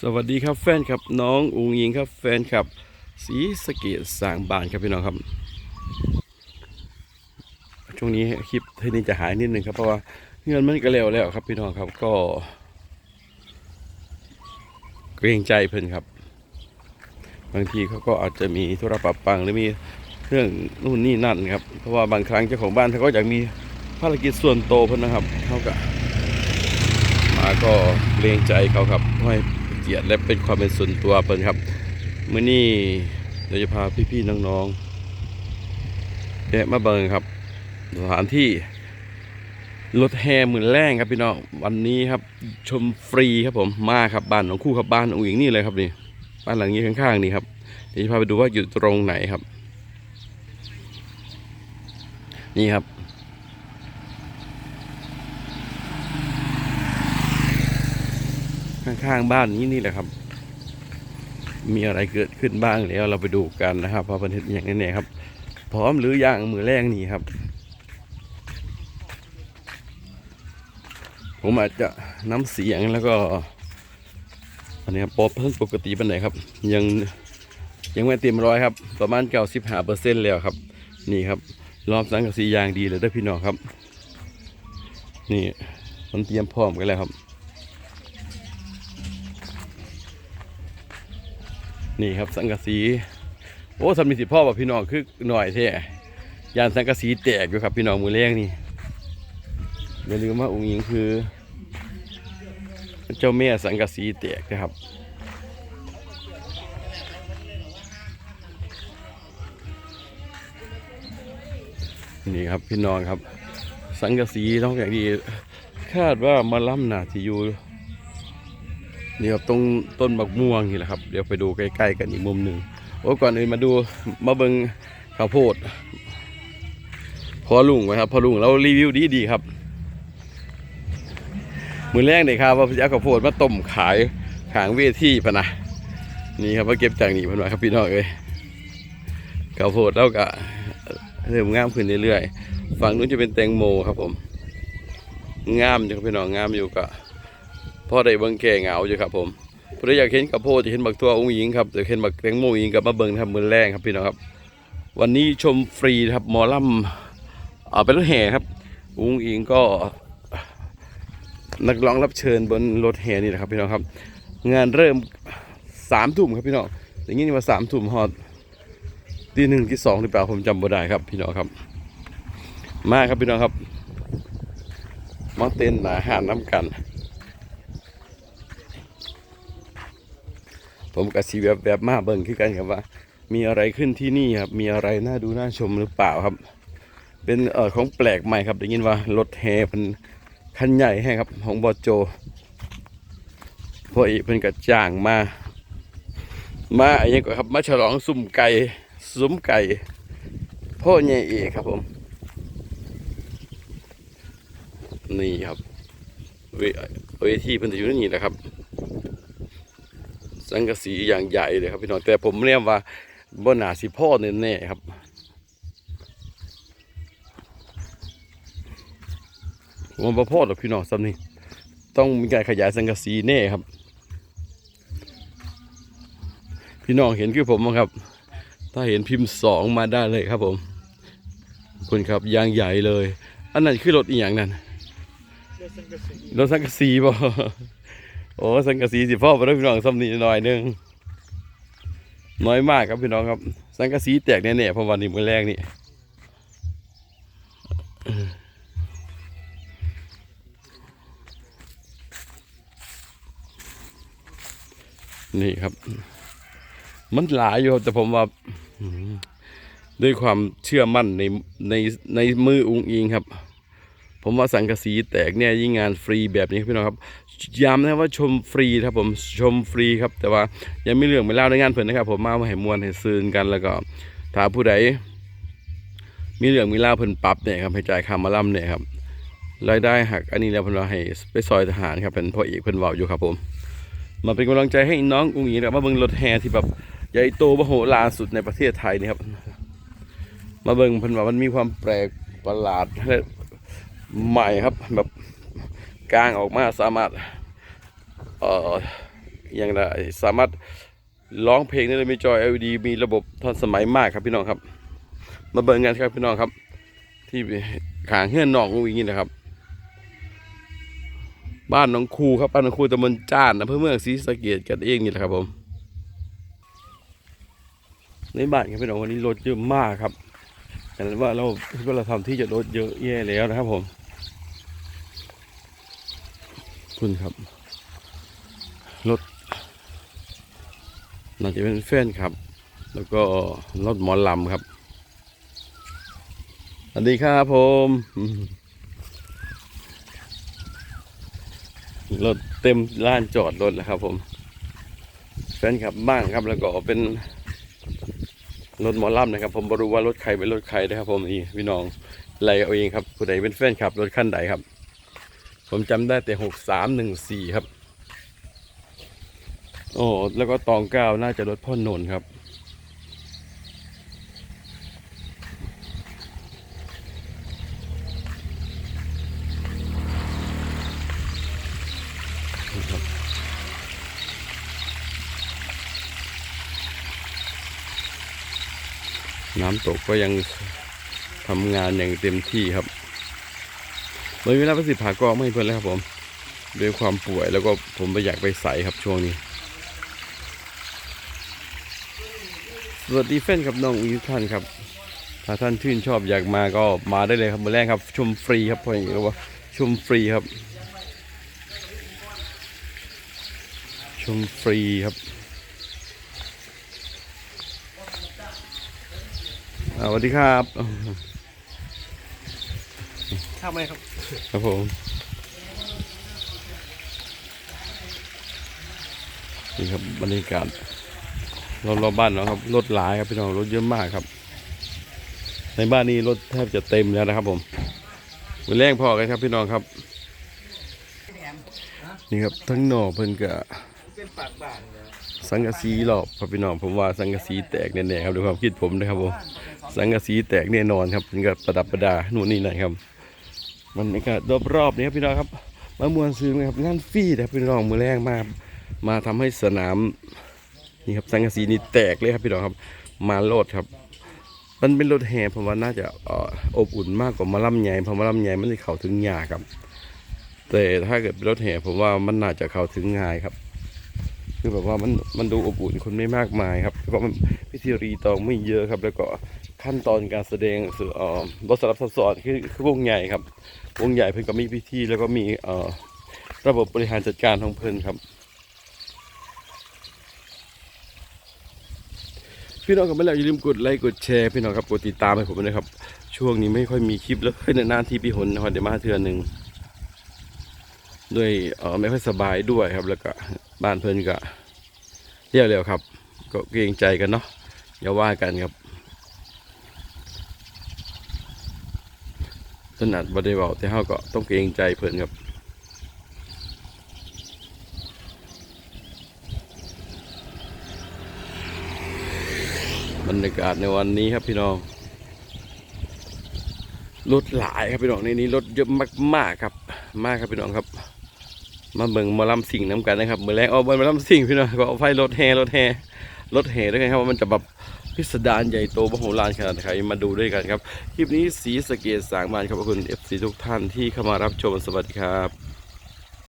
สวัสดีครับแฟนครับน้องอุงยิงครับแฟนครับสีสเกตสางบานครับพี่น้องครับ ช่วงนี้คลิปเทนี้จะหายนิดนึงครับเพราะว่าเงินมันก็เร็วแล้วครับพี่น้องครับก็ เกรงใจเพิ่อนครับ บางทีเขาก็อาจจะมีธุระปรับปังหรือมีเรื่องนู่นนี่นั่นครับเพราะว่าบางครั้งเจ้าของบ้านเขาก็อยากมีภารกิจส่วนโตวเพิ่อนนะครับเขาก็ ก็เกรงใจเขาครับให้เกียรติและเป็นความเป็นส่วนตัวเพิ่นครับเมื่อนี้เราจะพาพี่ๆน้องๆแวะมาเบิงครับ สถานที่รถแห่หมื่นแรงครับพี่น้องวันนี้ครับชมฟรีครับผมมาครับบ้านของคู่ครับบ้านองค์หญิงนี่เลยครับนี่บ้านหลังนี้ข้างๆนี่ครับเดี๋ยวจะพาไปดูว่าอยู่ตรงไหนครับ นี่ครับ ข้างๆ บ้านนี้นี่แหละครับ มีอะไรเกิดขึ้นบ้างแล้วเราไปดูกันนะครับว่าประเทศอย่างนี้เนี่ยครับ พร้อมหรือยังมือแรกนี่ครับ ผมอาจจะน้ำเสียงแล้วก็ อันนี้ครับปอบเพิ่งปกติเป็นไหนครับ ยังยังไม่เต็มร้อยครับ ประมาณเก้าสิบห้าเปอร์เซ็นต์แล้วครับ นี่ครับ รอบสังกะสียางดีเลยเด้พี่น้องครับ นี่มันเตรียมพร้อมกันแล้วครับ นี่ครับสังกะสี โอ้สมีสิพ่อแบบพี่น้องคือหน่อยแท้ยานสังกะสีแตกอยู่ครับพี่น้องมือแรงนี่อย่าลืมว่าองค์หญิงคือ เจ้าแม่สังกะสีแตกนะครับนี่ครับพี่น้องครับ สังกะสีต้องอย่างดีคาดว่ามาล่ำหนาที่อยู่ นี่ครับตรงต้นบักม่วงนี่แหละครับ เดี๋ยวไปดูใกล้ๆกันอีกมุมหนึ่งโอ้ก่อนอื่นมาดูมาเบิงข้าวโพดพอลุงไว้ครับพอลุงเรารีวิวดีดีๆครับมือแรกเลยครับว่าจะเอาข้าวโพดมาต้มขายขางเวทีพะนะนี่ครับมาเก็บจากนี่พันว่าครับพี่น้องเอ้ยข้าวโพดเราก็เริ่มงามขึ้นเรื่อยๆฝั่งนู้นจะเป็นแตงโมครับผมงามอยู่ครับพี่น้องงามอยู่ก็ พ่อได้เบิ่งแก่เหงาอยู่ครับผมผู้ใดอยากเห็นกับโพจะเห็นบักตัวองค์หญิงครับจะเห็นบักแตงโมหญิงกับมาเบิ่งครับมือแรงครับพี่น้องครับ วันนี้ชมฟรีครับมอลำเอาเป็นรถแห่ครับองค์หญิงก็นักร้องรับเชิญบนรถแห่นี่นะครับพี่น้องครับ งานเริ่มสามทุ่มครับพี่น้องอย่างนี้มาสามทุ่มฮอดตีหนึ่งที่สองหรือเปล่าผมจำบ่ได้ครับ พี่น้องครับ มาครับพี่น้องครับมาเต้นอาหาน้ำกัน ผมกับสีแบบแบบมาเบิ่งคือกันครับว่า มีอะไรขึ้นที่นี่ครับ มีอะไรน่าดูน่าชมหรือเปล่าครับ เป็นเอ่อของแปลกใหม่ครับได้ยินว่ารถแห่เป็นคันใหญ่ให้ครับ ของบอโจพออีกเป็นกระจ้างมา มาอะไรก็ครับมาฉลองสุ่มไก่สุ่มไก่พ่อใหญ่เอกครับผม นี่ครับเวเวทีเพิ่นจะอยู่นี่แหละครับ สังกะสีอย่างใหญ่เลยครับพี่น้องแต่ผมเรียกว่าบนหนาสิพ่อแน่ๆครับผมว่พ่อหรอกพี่น้องซ้ำนี่ต้องมีการขยายสังกะสีแน่ครับ พี่น้องเห็นคือผมครับ ถ้าเห็นพิมพ์สองมาได้เลยครับผมคุณครับยางใหญ่เลย อันนั้นคือรถอีหยังนั่นรถสังกะสีบ่ โอ้สังกะสีสิพ่อไปด้วพี่น้องซ้ำนี่หน่อยหนึงน้อยมากครับพี่น้องครับ สังกะสีแตกแน่ๆเพราะวันนี้มือแรกนี่นี่ครับ มันหลายอยู่ครับแต่ผมว่าด้วยความเชื่อมั่นในในในมือองค์อิงครับ ผมว่าสังกะสีแตกเนี่ยยิ่งงานฟรีแบบนี้พี่น้องครับย้ำนะว่าชมฟรีครับผมชมฟรีครับ แต่ว่ายังไม่เรื่องไม่เล่าในงานเพิ่นนะครับ ผมมาให้มวลให้ซืนกันแล้วก็ถ้าผู้ใดมีเรื่องมีเล่าเพิ่นปรับเนี่ยครับให้จ่ายค่ามาล่ำเนี่ยครับรายได้หักอันนี้แล้วเพิ่นว่าให้ไปซอยทหารครับเป็นพ่อเอกเพิ่นเว้าอยู่ครับผม มาเป็นกำลังใจให้น้องอุ้งอิงนะครับมาเบิ่งรถแห่ที่แบบใหญ่โตมโหฬารสุดในประเทศไทยนี่ครับ มาเบิ่งเพิ่นว่ามันมีความแปลกประหลาดและ ใหม่ครับแบบกลางออกมาสามารถเอ่ออย่างไรสามารถร้องเพลงได้เลยมีจอ LED มีระบบทันสมัยมากครับพี่น้องครับ มาเบิ่งกันครับพี่น้องครับ ที่ขางเฮือนหนองอย่างนี้นะครับ บ้านหน้องครูครับบ้านหน้องครูตำบลจ้านอำเภอเมืองศรีสะเกษกันเองนี่แหละครับผมในบ้านครับพี่น้องวันนี้รถเยอะมากครับแต่ว่าเราคิดว่าเราทำที่จะรถเยอะแย่แล้วนะครับผม คุณครับ รถน่าจะเป็นแฟนครับ แล้วก็รถหมอลำครับ สวัสดีครับผมรถเต็มล้านจอดรถแล้วครับ ผม แฟนครับบ้างครับ แล้วก็เป็นรถหมอลำนะครับ ผมบรู้ว่ารถใครเป็นรถใครนะครับ ผมนี่พี่น้องไล่เอาเองครับผู้ใดเป็นแฟนขับรถคันใดครับ ผมจำได้แต่หกสามหนึ่งสี่ครับ โอ้แล้วก็ตองเก้าน่าจะรถพ่อนนครับ น้ำตกก็ยังทำงานอย่างเต็มที่ครับ เมื่อเวลาประสิผากอไม่เพิ่นแล้วครับผมด้วยความป่วยแล้วก็ผมไปอยากไปใส่ครับช่วงนี้ สวัสดีแฟนครับน้องทุกท่านครับ ถ้าท่านชื่นชอบอยากมาก็มาได้เลยครับมาแรกครับ ชมฟรีครับเพราะอย่างนี้ว่าชมฟรีครับ ชมฟรีครับสวัสดีครับ ข้าวไหมครับ ครับผมนี่ครับบรรยากาศรอบรอบบ้านเราครับรถหลายครับพี่น้องรถเยอะมากครับ ในบ้านนี้รถแทบจะเต็มแล้วนะครับ ผมวันแรกพอกันครับพี่น้องครับ นี่ครับทั้งหน่อเพิ่นกะสังกะสีหรอบครับพี่น้องผมว่าสังกะสีแตกแน่ๆครับด้วยความคิดผมนะครับผมสังกะสีแตกแน่นอนครับเพิ่นก็ประดับประดานู่นนี่นั่นครับ มันก็รอบๆนี้ครับพี่น้องครับมามวนซื้อนะครับงานฟรีนะครับพี่น้องมือแรงมามาทำให้สนามนี่ครับสังกะสีนี่แตกเลยครับพี่น้องครับ มาโลดครับ มันเป็นรถแห่ผมว่าน่าจะอบอุ่นมากกว่ามาล่ำใหญ่เพราะมาล่ำใหญ่มันจะเข้าถึงยากครับ แต่ถ้าเกิดเป็นรถแห่ผมว่ามันน่าจะเข้าถึงง่ายครับคือแบบว่ามันมันดูอบอุ่นคนไม่มากมายครับแล้วก็มันพิธีรีตองไม่เยอะครับ แล้วก็ ขั้นตอนการแสดงสื่อเอ่อบทสลับซับซ้อนคือคือวงใหญ่ครับ วงใหญ่เพิ่นก็มีพิธีแล้วก็มีระบบบริหารจัดการของเพิ่นครับพี่น้องกับไม่แล้วอย่าลืมกดไลค์กดแชร์พี่น้องครับกดติดตามให้ผมด้วยครับ ช่วงนี้ไม่ค่อยมีคลิปแล้วนานๆที่พี่หนนะครับเดี๋ยวมาเทือนหนึ่งด้วยเออไม่ค่อยสบายด้วยครับ แล้วก็บ้านเพิ่นก็เรียกเร็วครับ ก็เกรงใจกันเนาะอย่าว่ากันครับ ถนัดบ่ได้เว้าแต่เฮาก็ต้องเกรงใจเพิ่นครับบรรยากาศในวันนี้ครับพี่น้องรถหลายครับพี่น้องในนี้รถเยอะมากๆครับ มากครับพี่น้องครับ มาเบิ่งมาลำสิ่งน้ำกันนะครับเมื่อแรงเอาบนมาลำสิ่งพี่น้องก็เอาไฟรถแห่รถแห่รถแห่ด้วยกันครับว่ามันจะแบบ พิสดารใหญ่โตมโหฬารขนาดไหนมาดูด้วยกันครับ คลิปนี้สีสเกตสางบานขอบคุณเอฟซีทุกท่านที่เข้ามารับชมสวัสดีครับ